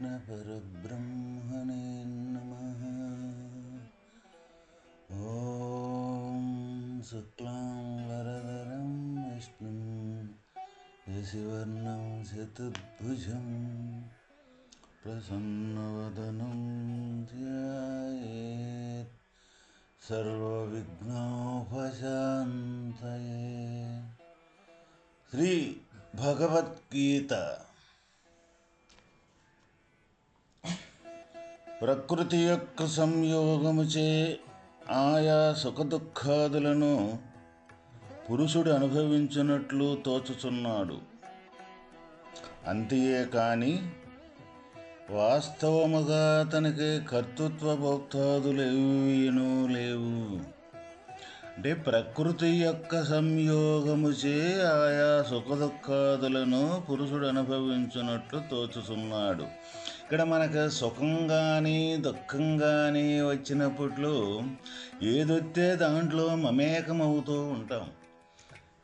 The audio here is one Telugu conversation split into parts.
श्रीकृष्णपरब्रह्मणे नमः। ॐ शुक्लां वरदरं विष्णुं यशिवर्णं चतुर्भुजं प्रसन्नवदनं ध्यायेत् सर्वविघ्नोपशान्तये। శ్రీ ప్రకృతి యొక్క సంయోగముచే ఆయా సుఖదుఖాదులను పురుషుడు అనుభవించినట్లు తోచుచున్నాడు. అంతే కాని వాస్తవముగా అతనికి కర్తృత్వ భోక్తాదులేవినూ లేవు. అంటే ప్రకృతి యొక్క సంయోగముచే ఆయా సుఖదుఖాదులను పురుషుడు అనుభవించినట్లు తోచుతున్నాడు ఇక్కడ మనకు సుఖం కానీ దుఃఖం కానీ వచ్చినప్పుడు ఏదొస్తే దాంట్లో మమేకమవుతూ ఉంటాం.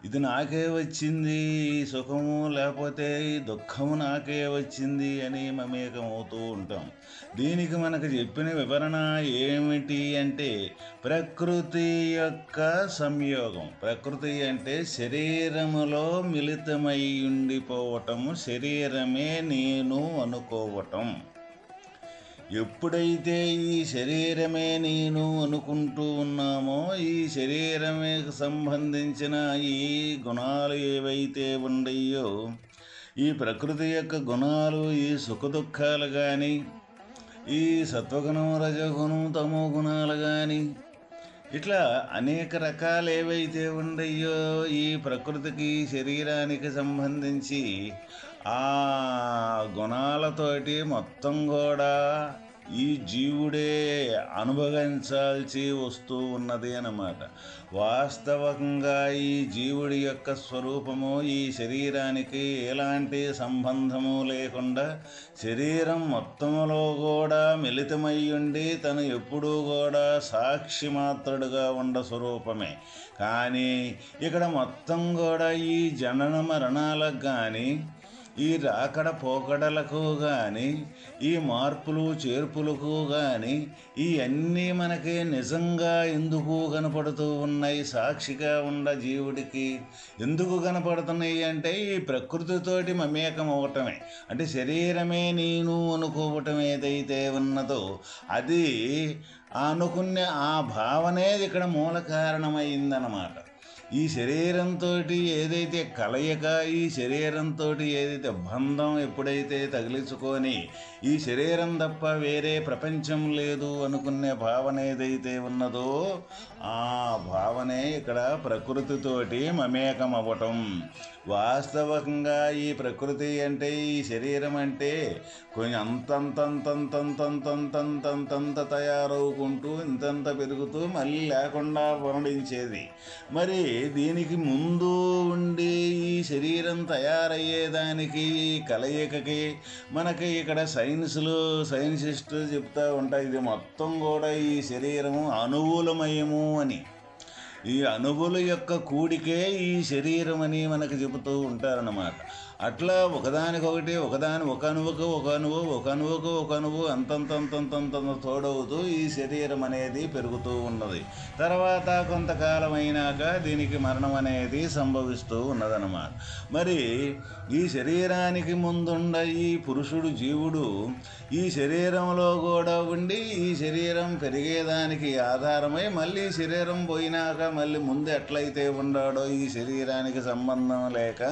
ఇది నాకే వచ్చింది సుఖము లేకపోతే దుఃఖము నాకే వచ్చింది అని మమేకమవుతూ ఉంటాం. దీనికి మనకు చెప్పిన వివరణ ఏమిటి అంటే ప్రకృతి యొక్క సంయోగం. ప్రకృతి అంటే శరీరములో మిళితమై ఉండిపోవటము శరీరమే నేను అనుకోవటం. ఎప్పుడైతే ఈ శరీరమే నేను అనుకుంటూ ఉన్నామో ఈ శరీరమే సంబంధించిన ఈ గుణాలు ఏవైతే ఉండయో ఈ ప్రకృతి యొక్క గుణాలు ఈ సుఖదుఖాలు కానీ ఈ సత్వగుణం రజగుణం తమో గుణాలు కానీ ఇట్లా అనేక రకాలు ఏవైతే ఉండయో ఈ ప్రకృతికి శరీరానికి సంబంధించి ఆ గుణాలతోటి మొత్తం కూడా ఈ జీవుడే అనుభవించాల్సి వస్తూ ఉన్నది అన్నమాట. వాస్తవంగా ఈ జీవుడి యొక్క స్వరూపము ఈ శరీరానికి ఎలాంటి సంబంధము లేకుండా శరీరం మొత్తములో కూడా మిళితమై ఉండి తను ఎప్పుడూ కూడా సాక్షి మాత్రుడుగా ఉండ స్వరూపమే. కానీ ఇక్కడ మొత్తం కూడా ఈ జనన మరణాలకు కానీ ఈ రాకడ పోకడలకు కానీ ఈ మార్పులు చేర్పులకు కానీ ఈ అన్నీ మనకి నిజంగా ఎందుకు కనపడుతూ ఉన్నాయి? సాక్షిగా ఉన్న జీవుడికి ఎందుకు కనపడుతున్నాయి అంటే ఈ ప్రకృతితోటి మమేకం అవటమే అంటే శరీరమే నేను అనుకోవటం ఏదైతే ఉన్నదో అది అనుకునే ఆ భావనే ఇక్కడ మూల కారణమైందన్నమాట. ఈ శరీరంతో ఏదైతే కలయిక ఈ శరీరంతో ఏదైతే బంధం ఎప్పుడైతే తగిలించుకొని ఈ శరీరం తప్ప వేరే ప్రపంచం లేదు అనుకునే భావన ఏదైతే ఉన్నదో ఆ భావనే ఇక్కడ ప్రకృతితోటి మమేకం అవ్వటం వాస్తవంగా ఈ ప్రకృతి అంటే ఈ శరీరం అంటే కొంచెం అంతంతంతంతంతంతంతంతంతంత తయారవుకుంటూ ఇంతంత పెరుగుతూ మళ్ళీ లేకుండా వర్ణించేది మరి దీనికి ముందు ఉండి ఈ శరీరం తయారయ్యేదానికి కలయికకి మనకి ఇక్కడ సైన్స్లో సైన్సిస్టులు చెప్తూ ఉంటాయి ఇది మొత్తం కూడా ఈ శరీరము అనుకూలమయము అని. ఈ అణువుల యొక్క కూడికే ఈ శరీరం అని మనకు చెబుతూ ఉంటారన్నమాట. అట్లా ఒకదానికొకటి ఒకదాని ఒక అణువుకు ఒక అణువు ఒక అణువుకు ఒక అణువు అంతంతంతంతంత తోడవుతూ ఈ శరీరం అనేది పెరుగుతూ ఉన్నది. తర్వాత కొంతకాలం అయినాక దీనికి మరణం అనేది సంభవిస్తూ ఉన్నదన్నమాట. మరి ఈ శరీరానికి ముందుండ ఈ పురుషుడు జీవుడు ఈ శరీరంలో కూడా ఉండి ఈ శరీరం పెరిగేదానికి ఆధారమై మళ్ళీ శరీరం పోయినాక మళ్ళీ ముందు ఎట్లయితే ఉన్నాడో ఈ శరీరానికి సంబంధం లేక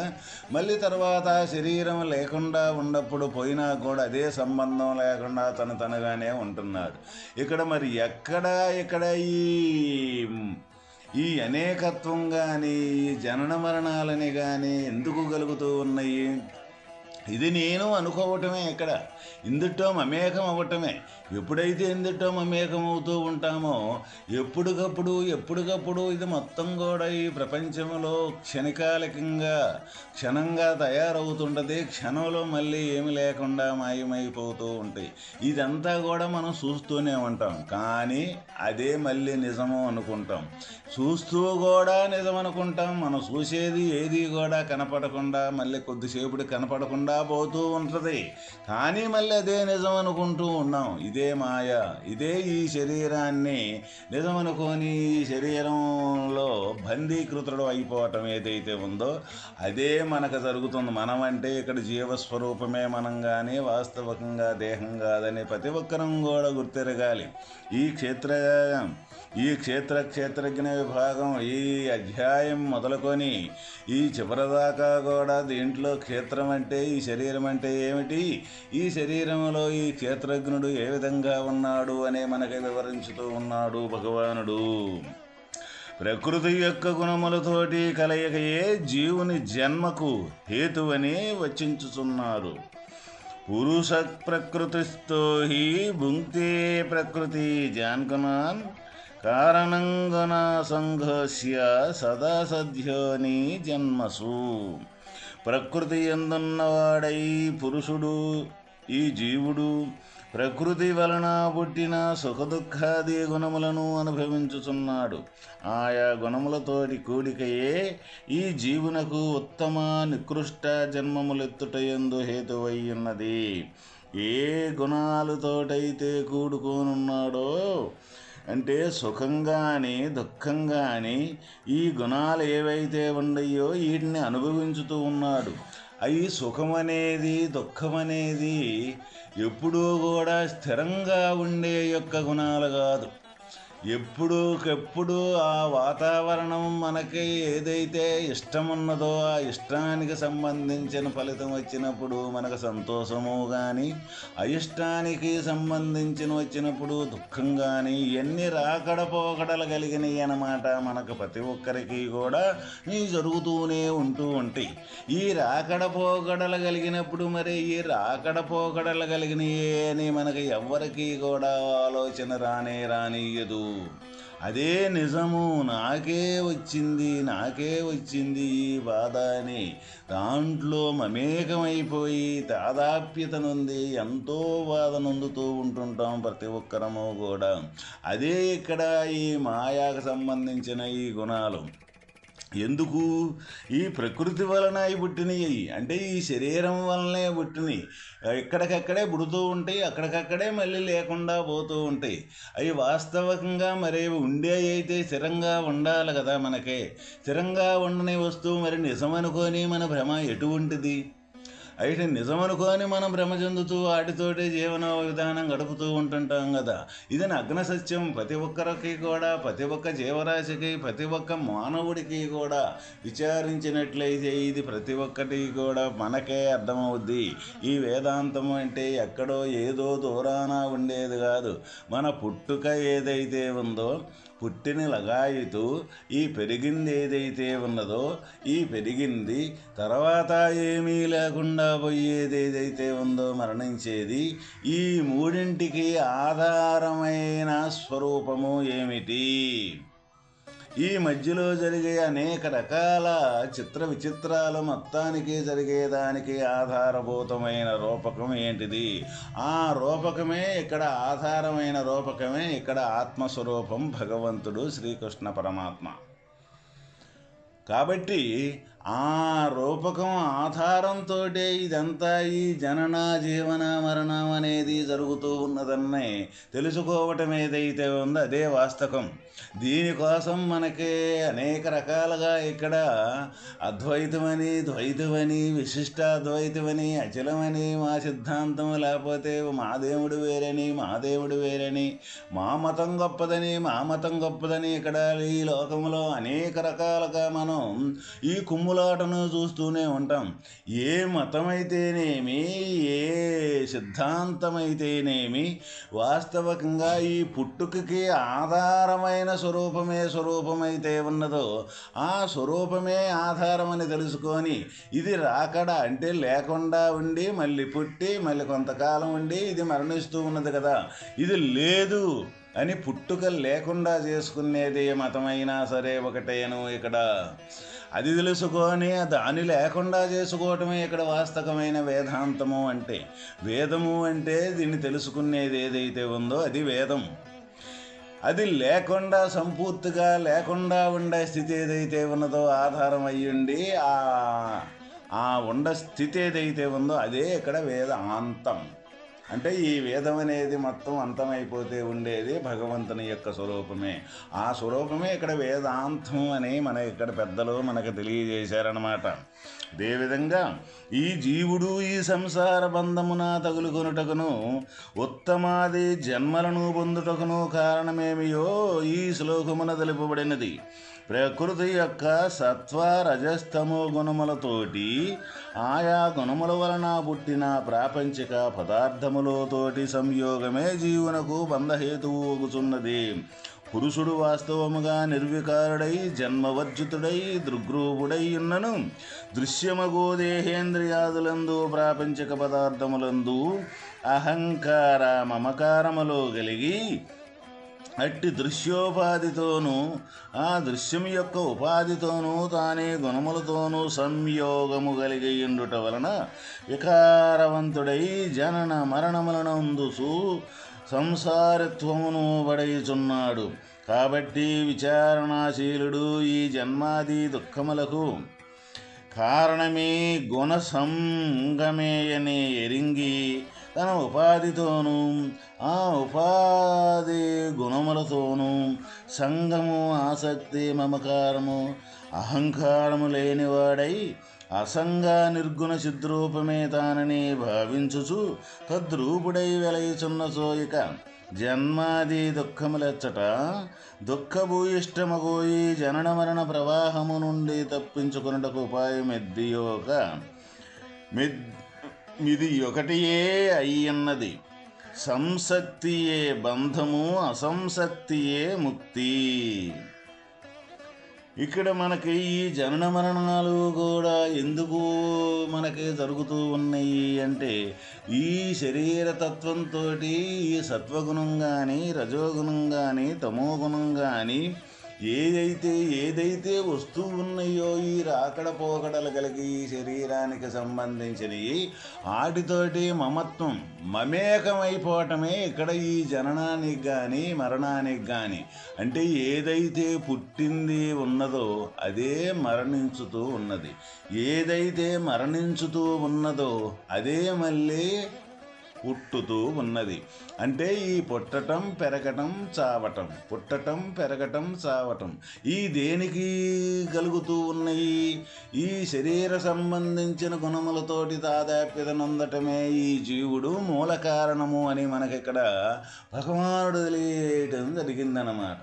మళ్ళీ తర్వాత శరీరం లేకుండా ఉన్నప్పుడు పోయినా కూడా అదే సంబంధం లేకుండా తను తనగానే ఉంటున్నాడు. ఇక్కడ మరి ఎక్కడ ఇక్కడ ఈ ఈ అనేకత్వం కానీ ఈ జనన మరణాలని కానీ ఎందుకు కలుగుతూ ఉన్నాయి? ఇది నేను అనుకోవటమే ఇక్కడ. ఇందుటో మమేకం అవ్వటమే. ఎప్పుడైతే ఎందుటో మమేకం అవుతూ ఉంటామో ఎప్పటికప్పుడు ఎప్పటికప్పుడు ఇది మొత్తం కూడా ఈ ప్రపంచంలో క్షణికాలికంగా క్షణంగా తయారవుతుంటుంది. క్షణంలో మళ్ళీ ఏమి లేకుండా మాయమైపోతూ ఉంటాయి. ఇదంతా కూడా మనం చూస్తూనే ఉంటాం. కానీ అదే మళ్ళీ నిజము అనుకుంటాం. చూస్తూ కూడా నిజం అనుకుంటాం. మనం చూసేది ఏది కూడా కనపడకుండా మళ్ళీ కొద్దిసేపుడు కనపడకుండా పోతూ ఉంటుంది. కానీ మళ్ళీ అదే నిజం అనుకుంటూ ఉన్నాం. ఇదే మాయ ఇదే ఈ శరీరాన్ని నిజమనుకొని ఈ శరీరంలో బందీకృతుడు అయిపోవటం ఏదైతే ఉందో అదే మనకు జరుగుతుంది. మనం అంటే ఇక్కడ జీవస్వరూపమే మనం కానీ వాస్తవికంగా దేహం కాదని ప్రతి ఒక్కరం కూడా గుర్తిరగాలి. ఈ క్షేత్ర ఈ క్షేత్ర క్షేత్రజ్ఞ విభాగం ఈ అధ్యాయం మొదలుకొని ఈ చివరిదాకా కూడా దీంట్లో క్షేత్రం అంటే ఈ శరీరం అంటే ఏమిటి? ఈ శరీరంలో ఈ క్షేత్రజ్ఞుడు ఏ విధంగా ఉన్నాడు అనే మనకి వివరించుతూ ఉన్నాడు భగవానుడు. ప్రకృతి యొక్క గుణములతోటి కలయికయే జీవుని జన్మకు హేతువని వచించుచున్నారు. పురుష ప్రకృతిస్తో హి భుంక్తే ప్రకృతి జాన్కునాన్ కారణంగుణ సంఘోష్య సదా సద్యోని జన్మసు. ప్రకృతి ఎందున్నవాడై పురుషుడు? ఈ జీవుడు ప్రకృతి వలన పుట్టిన సుఖదుఖాది గుణములను అనుభవించుచున్నాడు. ఆయా గుణములతోటి కూడికయే ఈ జీవునకు ఉత్తమ నికృష్ట జన్మములెత్తుటయందు హేతువై ఉన్నది ఏ గుణాలతోటైతే కూడుకోనున్నాడో అంటే సుఖంగాని దుఃఖంగాని ఈ గుణాలు ఏవైతే ఉన్నాయో వీటిని అనుభవించుతూ ఉన్నాడు. అవి సుఖమనేది దుఃఖమనేది ఎప్పుడూ కూడా స్థిరంగా ఉండే యొక్క గుణాలు కాదు. ఎప్పుడూకెప్పుడు ఆ వాతావరణం మనకి ఏదైతే ఇష్టం ఉన్నదో ఆ ఇష్టానికి సంబంధించిన ఫలితం వచ్చినప్పుడు మనకు సంతోషము కానీ అయిష్టానికి సంబంధించిన వచ్చినప్పుడు దుఃఖం కానీ ఎన్ని రాకడ పోకడలు అన్నమాట మనకు ప్రతి ఒక్కరికి కూడా ఈ జరుగుతూనే ఉంటూ ఉంటాయి. ఈ రాకడ పోకడలు కలిగినప్పుడు మరి ఈ రాకడ పోకడలు కలిగినవి అని మనకి ఎవరికీ కూడా ఆలోచన రానే రానియదు అదే నిజము నాకే వచ్చింది నాకే వచ్చింది ఈ బాధ అని దాంట్లో మమేకమైపోయి తాదాప్యత నుండి ఎంతో బాధ నొందుతూ ఉంటుంటాం ప్రతి ఒక్కరము కూడా. అదే ఇక్కడ ఈ మాయాకు సంబంధించిన ఈ గుణాలు. ఎందుకు? ఈ ప్రకృతి వలన అవి పుట్టినవి అంటే ఈ శరీరం వలనే పుట్టినవి ఎక్కడికక్కడే పుడుతూ ఉంటాయి అక్కడికక్కడే మళ్ళీ లేకుండా పోతూ ఉంటాయి. అవి వాస్తవకంగా మరి ఉండే అయితే స్థిరంగా ఉండాలి కదా మనకే. స్థిరంగా ఉండని వస్తువు మరి నిజమనుకొని మన భ్రమ ఎటువంటిది? అయితే నిజం మనం భ్రమ చెందుతూ వాటితోటి జీవన విధానం గడుపుతూ ఉంటుంటాం కదా. ఇది నగ్న సత్యం ప్రతి ఒక్కరికి కూడా ప్రతి ఒక్క జీవరాశికి ప్రతి ఒక్క మానవుడికి కూడా విచారించినట్లయితే ఇది ప్రతి ఒక్కటి కూడా మనకే అర్థమవుద్ది. ఈ వేదాంతం అంటే ఎక్కడో ఏదో దూరాన ఉండేది కాదు. మన పుట్టుక ఏదైతే ఉందో పుట్టిన లగాయితూ ఈ పెరిగింది ఏదైతే ఉన్నదో ఈ పెరిగింది తర్వాత ఏమీ లేకుండా పోయేది ఏదైతే ఉందో మరణించేది ఈ మూడింటికి ఆధారమైన స్వరూపము ఏమిటి? ఈ మధ్యలో జరిగే అనేక రకాల చిత్ర విచిత్రాలు మొత్తానికి జరిగేదానికి ఆధారభూతమైన రూపకం ఏంటిది? ఆ రూపకమే ఇక్కడ ఆధారమైన రూపకమే ఇక్కడ ఆత్మస్వరూపం భగవంతుడు శ్రీకృష్ణ పరమాత్మ. కాబట్టి ఆ రూపకం ఆధారంతో ఇదంతా ఈ జనన జీవన మరణం అనేది జరుగుతూ ఉన్నదన్నే తెలుసుకోవటం ఏదైతే ఉందో అదే వాస్తవం దీనికోసం మనకి అనేక రకాలుగా ఇక్కడ అద్వైతమని ద్వైతమని విశిష్ట అద్వైతమని అచలమని మా సిద్ధాంతం లేకపోతే మా దేవుడు వేరని మా దేవుడు వేరని మా మతం గొప్పదని మా మతం గొప్పదని ఇక్కడ ఈ లోకంలో అనేక రకాలుగా మనం ఈ కుమ్ములాటను చూస్తూనే ఉంటాం. ఏ మతమైతేనేమి ఏ సిద్ధాంతమైతేనేమి వాస్తవికంగా ఈ పుట్టుకకి ఆధారమైన స్వరూపమే స్వరూపమైతే ఉన్నదో ఆ స్వరూపమే ఆధారమని తెలుసుకొని ఇది రాకడ అంటే లేకుండా ఉండి మళ్ళీ పుట్టి మళ్ళీ కొంతకాలం ఉండి ఇది మరణిస్తూ ఉన్నది కదా. ఇది లేదు అని పుట్టుక లేకుండా చేసుకునేది మతమైనా సరే ఒకటేను ఇక్కడ. అది తెలుసుకొని దాని లేకుండా చేసుకోవటమే ఇక్కడ వాస్తవమైన వేదాంతము అంటే. వేదము అంటే దీన్ని తెలుసుకునేది ఏదైతే ఉందో అది వేదం. అది లేకుండా సంపూర్తిగా లేకుండా ఉండే స్థితి ఏదైతే ఉన్నదో ఆధారం అయ్యుండి ఆ ఆ ఉండ స్థితి ఏదైతే ఉందో అదే ఇక్కడ వేదాంతం. అంటే ఈ వేదం అనేది మొత్తం అంతమైపోతే ఉండేది భగవంతుని యొక్క స్వరూపమే. ఆ స్వరూపమే ఇక్కడ వేదాంతం అని మన ఇక్కడ పెద్దలు మనకు తెలియజేశారనమాట అదేవిధంగా ఈ జీవుడు ఈ సంసార బంధమున తగులుకొనుటకును ఉత్తమాది జన్మలను పొందుటకును కారణమేమియో ఈ శ్లోకమున తెలుపబడినది. ప్రకృతి యొక్క సత్వ రజస్తమో గుణములతోటి ఆయా గుణముల వలన పుట్టిన ప్రాపంచిక పదార్థములతోటి సంయోగమే జీవునకు బంధహేతువుగుచున్నది పురుషుడు వాస్తవముగా నిర్వికారుడై జన్మవర్జితుడై దృగ్రూపుడై ఉన్నను. దృశ్యమగు దేహేంద్రియాదులందు ప్రాపంచిక పదార్థములందు అహంకార మమకారములో కలిగి అట్టి దృశ్యోపాధితోనూ ఆ దృశ్యం యొక్క ఉపాధితోనూ తానే గుణములతోనూ సంయోగము కలిగి ఉండుట వలన వికారవంతుడై జనన మరణములనందుసు సంసారత్వమును పడయుచున్నాడు. కాబట్టి విచారణాశీలుడు ఈ జన్మాది దుఃఖములకు కారణమే గుణసంగమేయని ఎరింగి తన ఉపాధితోనూ ఆ ఉపాధి గుణములతోనూ సంగము ఆసక్తి మమకారము అహంకారము లేనివాడై అసంగ నిర్గుణ చిద్రూపమే తానని భావించుచు తద్రూపుడై వెలయుచున్న సోయిక జన్మాది దుఃఖములెచ్చట దుఃఖభూయిష్టమగోయి జనన మరణ ప్రవాహము నుండి తప్పించుకున్నటకు ఉపాయం ఎద్దియోక. మిద్ ఇది ఒకటియే అయ్యన్నది. సంసక్తియే బంధము అసంసక్తియే ముక్తి. ఇక్కడ మనకి ఈ జనన మరణాలు కూడా ఎందుకు మనకి జరుగుతూ ఉన్నాయి అంటే ఈ శరీర తత్వంతో ఈ సత్వగుణం కానీ రజోగుణం కానీ తమోగుణం కానీ ఏదైతే ఏదైతే వస్తువు ఉన్నాయో ఈ రాకడ పోకడలు కలిగి ఈ శరీరానికి సంబంధించినవి వాటితోటి మమత్వం మమేకమైపోవటమే ఇక్కడ ఈ జననానికి కానీ మరణానికి కానీ అంటే ఏదైతే పుట్టింది ఉన్నదో అదే మరణించుతూ ఉన్నది. ఏదైతే మరణించుతూ ఉన్నదో అదే మళ్ళీ పుట్టుతూ ఉన్నది. అంటే ఈ పుట్టటం పెరగటం చావటం. పుట్టటం పెరగటం చావటం. ఈ దేనికి కలుగుతూ ఉన్నాయి? ఈ శరీర సంబంధించిన గుణములతోటి తాదాప్యత నొందటమే ఈ జీవుడు మూల కారణము అని మనకిక్కడ భగవానుడు తెలియటం జరిగిందనమాట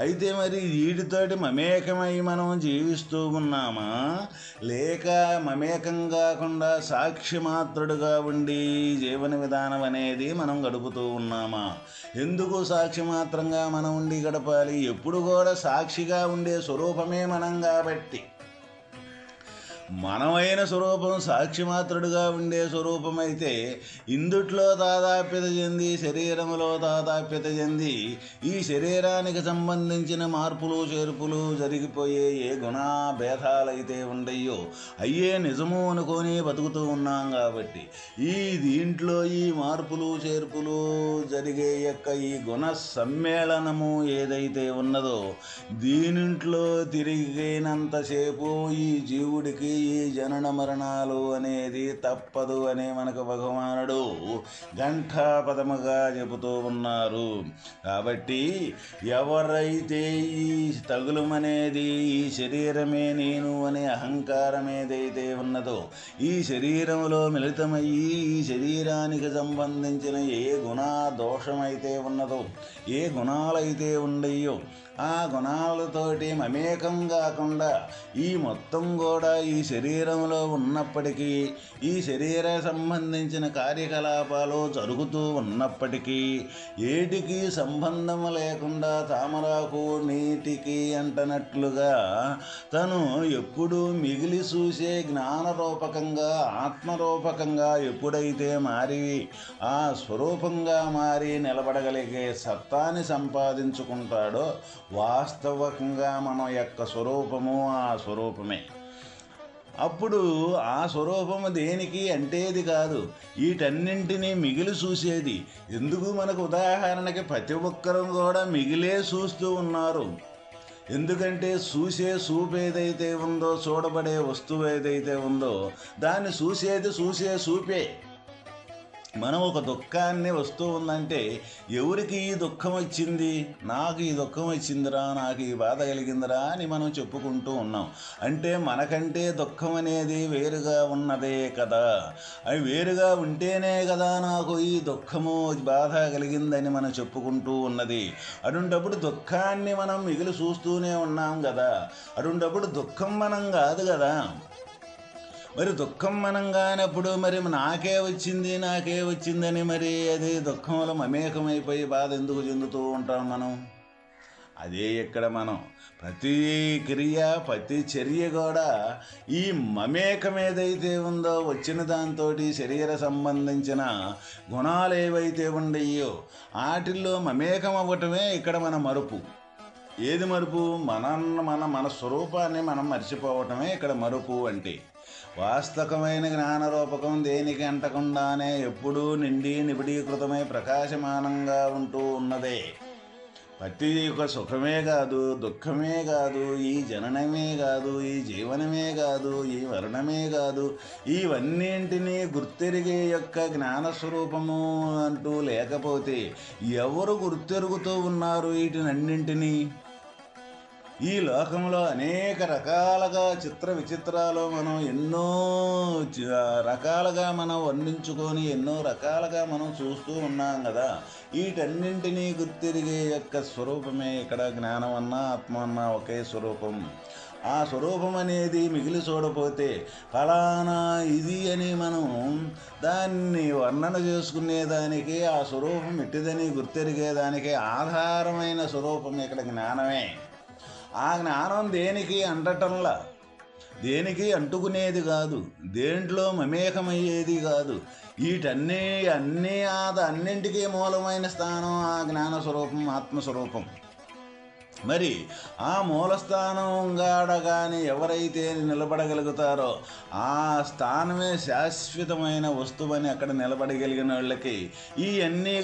అయితే మరి వీటితోటి మమేకమై మనం జీవిస్తూ ఉన్నామా? లేక మమేకం కాకుండా సాక్షి మాత్రుడుగా ఉండి జీవన విధానం అనేది మనం గడుపుతూ ఉన్నామా? ఎందుకు సాక్షి మాత్రంగా మనం ఉండి గడపాలి? ఎప్పుడు కూడా సాక్షిగా ఉండే స్వరూపమే మనం కాబట్టి. మనమైన స్వరూపం సాక్షిమాత్రుడుగా ఉండే స్వరూపమైతే ఇందుట్లో తాదాప్యత చెంది శరీరములో తాదాప్యత చెంది ఈ శరీరానికి సంబంధించిన మార్పులు చేర్పులు జరిగిపోయే ఏ గుణాభేదాలైతే ఉండయో అయ్యే నిజము అనుకొని బతుకుతూ ఉన్నాం కాబట్టి ఈ దీంట్లో ఈ మార్పులు చేర్పులు జరిగే యొక్క ఈ గుణ సమ్మేళనము ఏదైతే ఉన్నదో దీనింట్లో తిరిగినంతసేపు ఈ జీవుడికి ఈ జనన మరణాలు అనేది తప్పదు అని మనకు భగవానుడు ఘంటాపదముగా చెబుతూ ఉన్నారు. కాబట్టి ఎవరైతే ఈ తగులమనేది ఈ శరీరమే నేను అనే అహంకారం ఏదైతే ఉన్నదో ఈ శరీరంలో మిళితమయ్యి ఈ శరీరానికి సంబంధించిన ఏ గుణ దోషమైతే ఉన్నదో ఏ గుణాలైతే ఉండయో ఆ గుణాలతోటి మమేకం కాకుండా ఈ మొత్తం కూడా ఈ శరీరంలో ఉన్నప్పటికీ ఈ శరీర సంబంధించిన కార్యకలాపాలు జరుగుతూ ఉన్నప్పటికీ ఏటికి సంబంధం లేకుండా తామరాకు నీటికి అంటనట్లుగా తను ఎప్పుడూ మిగిలి చూసే జ్ఞానరూపకంగా ఆత్మరూపకంగా ఎప్పుడైతే మారి ఆ స్వరూపంగా మారి నిలబడగలిగే సత్తాని సంపాదించుకుంటాడో వాస్తవకంగా మన యొక్క స్వరూపము ఆ స్వరూపమే. అప్పుడు ఆ స్వరూపము దేనికి అంటేది కాదు వీటన్నింటినీ మిగిలి చూసేది. ఎందుకు మనకు ఉదాహరణకి ప్రతి ఒక్కరూ కూడా మిగిలే చూస్తూ ఉన్నారు. ఎందుకంటే చూసే చూపు ఏదైతే ఉందో చూడబడే వస్తువు ఏదైతే ఉందో దాన్ని చూసేది చూసే చూపే. మనం ఒక దుఃఖాన్ని వస్తూ ఉందంటే ఎవరికి ఈ దుఃఖం వచ్చింది? నాకు ఈ దుఃఖం వచ్చిందిరా నాకు ఈ బాధ కలిగిందిరా అని మనం చెప్పుకుంటూ ఉన్నాం. అంటే మనకంటే దుఃఖం అనేది వేరుగా ఉన్నదే కదా. అవి వేరుగా ఉంటేనే కదా నాకు ఈ దుఃఖము బాధ కలిగిందని మనం చెప్పుకుంటూ ఉన్నది. అటుంటప్పుడు దుఃఖాన్ని మనం మిగిలి చూస్తూనే ఉన్నాం కదా. అటుంటప్పుడు దుఃఖం మనం కాదు కదా. మరి దుఃఖం మనం కానప్పుడు మరి నాకే వచ్చింది నాకే వచ్చిందని మరి అది దుఃఖంలో మమేకమైపోయి బాధ ఎందుకు చెందుతూ ఉంటాం మనం? అదే ఇక్కడ మనం. ప్రతి క్రియ ప్రతి చర్య కూడా ఈ మమేకం ఏదైతే ఉందో వచ్చిన దాంతో శరీర సంబంధించిన గుణాలు ఏవైతే ఉండయో వాటిల్లో మమేకం అవ్వటమే ఇక్కడ మన మరుపు. ఏది మరుపు? మన మన మన స్వరూపాన్ని మనం మర్చిపోవటమే ఇక్కడ మరుపు అంటే. వాస్తవమైన జ్ఞానరూపకం దేనికి అంటకుండానే ఎప్పుడూ నిండి నిబిడీకృతమై ప్రకాశమానంగా ఉంటూ ఉన్నదే. ప్రతి ఒక సుఖమే కాదు దుఃఖమే కాదు ఈ జననమే కాదు ఈ జీవనమే కాదు ఈ మరణమే కాదు ఇవన్నింటినీ గుర్తెరిగే యొక్క జ్ఞానస్వరూపము అంటూ లేకపోతే ఎవరు గుర్తెరుగుతూ ఉన్నారు వీటినన్నింటినీ? ఈ లోకంలో అనేక రకాలుగా చిత్ర విచిత్రాలు మనం ఎన్నో రకాలుగా మనం వర్ణించుకొని ఎన్నో రకాలుగా మనం చూస్తూ ఉన్నాం కదా. వీటన్నింటినీ గుర్తిరిగే యొక్క స్వరూపమే ఇక్కడ జ్ఞానం అన్నా ఆత్మ అన్నా ఒకే స్వరూపం. ఆ స్వరూపం అనేది మిగిలి చూడపోతే ఫలానా ఇది అని మనం దాన్ని వర్ణన చేసుకునేదానికి ఆ స్వరూపం ఎట్టిదని గుర్తెరిగేదానికి ఆధారమైన స్వరూపం ఇక్కడ జ్ఞానమే. ఆ జ్ఞానం దేనికి అంటటంలా? దేనికి అంటుకునేది కాదు. దేంట్లో మమేకమయ్యేది కాదు. వీటన్నీ అన్నీ ఆద అన్నింటికీ మూలమైన స్థానం ఆ జ్ఞానస్వరూపం ఆత్మస్వరూపం. మరి ఆ మూలస్థానం గాడ కానీ ఎవరైతే నిలబడగలుగుతారో ఆ స్థానమే శాశ్వతమైన వస్తువని అక్కడ నిలబడగలిగిన వాళ్ళకి ఈ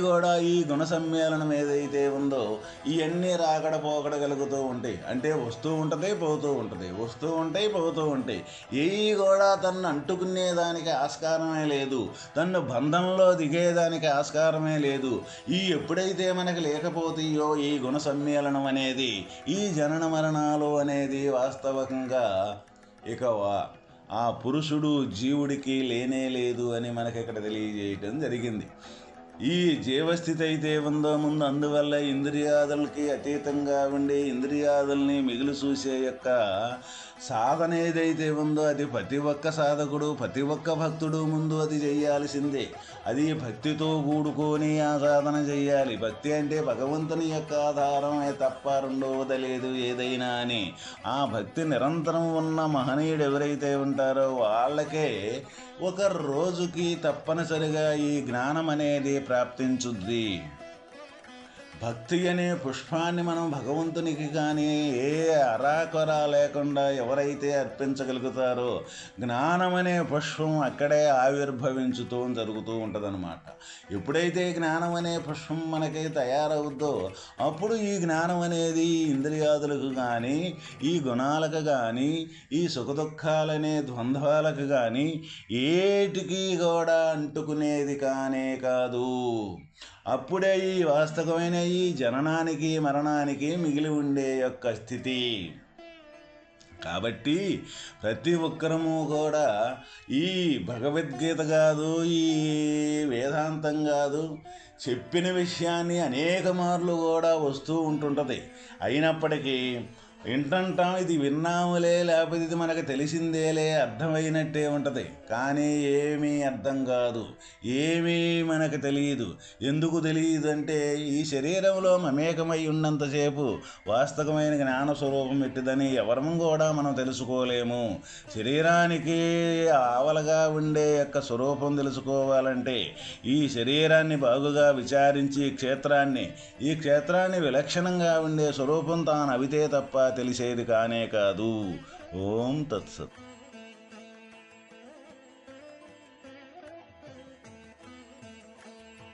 కూడా ఈ గుణ సమ్మేళనం ఏదైతే ఉందో ఇవన్నీ రాకడ పోకడగలుగుతూ ఉంటాయి. అంటే వస్తూ ఉంటుంది పోతూ ఉంటుంది. వస్తూ ఉంటాయి పోతూ ఉంటాయి. ఏ కూడా తన్ను అంటుకునేదానికి ఆస్కారమే లేదు. తన్ను బంధంలో దిగేదానికి ఆస్కారమే లేదు. ఈ ఎప్పుడైతే మనకి లేకపోతాయో ఈ గుణ సమ్మేళనం అనేది ఈ జనన మరణాలు అనేది వాస్తవంగా ఇక ఆ పురుషుడు జీవుడికి లేనే లేదు అని మనకి ఇక్కడ తెలియజేయటం జరిగింది. ఈ జీవస్థితి అయితే ఉందో ముందు అందువల్ల ఇంద్రియాదులకి అతీతంగా ఉండి ఇంద్రియాదుల్ని మిగులు చూసే యొక్క సాధన ఏదైతే ఉందో అది ప్రతి ఒక్క సాధకుడు ప్రతి ఒక్క భక్తుడు ముందు అది చేయాల్సిందే. అది భక్తితో కూడుకొని ఆ సాధన చేయాలి. భక్తి అంటే భగవంతుని యొక్క ఆధారమే తప్ప రెండవది లేదు ఏదైనా అని. ఆ భక్తి నిరంతరం ఉన్న మహనీయుడు ఎవరైతే ఉంటారో వాళ్ళకే ఒక రోజుకి తప్పనిసరిగా ఈ జ్ఞానం అనేది ప్రాప్తించుద్ది. భక్తి అనే పుష్పాన్ని మనం భగవంతునికి కానీ ఏ అరాకొరా లేకుండా ఎవరైతే అర్పించగలుగుతారో జ్ఞానం అనే పుష్పం అక్కడే ఆవిర్భవించుతూ జరుగుతూ ఉంటుందన్నమాట. ఎప్పుడైతే జ్ఞానం అనే పుష్పం మనకి తయారవుద్దో అప్పుడు ఈ జ్ఞానం అనేది ఇంద్రియాదులకు కానీ ఈ గుణాలకు కానీ ఈ సుఖదుఖాలనే ద్వంద్వాలకు కానీ ఏటికి కూడా అంటుకునేది కానే కాదు. అప్పుడే ఈ వాస్తవమైన ఈ జననానికి మరణానికి మిగిలి ఉండే యొక్క స్థితి. కాబట్టి ప్రతి ఒక్కరము కూడా ఈ భగవద్గీత కాదు ఈ వేదాంతం కాదు చెప్పిన విషయాన్ని అనేక మార్లు కూడా వస్తూ ఉంటుంటుంది. అయినప్పటికీ ఏంటంటాం? ఇది విన్నాములే లేకపోతే ఇది మనకు తెలిసిందేలే అర్థమైనట్టే ఉంటుంది. కానీ ఏమీ అర్థం కాదు. ఏమీ మనకు తెలియదు. ఎందుకు తెలియదు అంటే ఈ శరీరంలో మమేకమై ఉన్నంతసేపు వాస్తవమైన జ్ఞాన స్వరూపం ఎట్టిదని ఎవరము కూడా మనం తెలుసుకోలేము. శరీరానికి ఆవలగా ఉండే యొక్క స్వరూపం తెలుసుకోవాలంటే ఈ శరీరాన్ని బాగుగా విచారించి క్షేత్రాన్ని ఈ క్షేత్రాన్ని విలక్షణంగా ఉండే స్వరూపం తాను అవితే తప్ప తెలిసేది కానే కాదు. ఓం తత్సత్.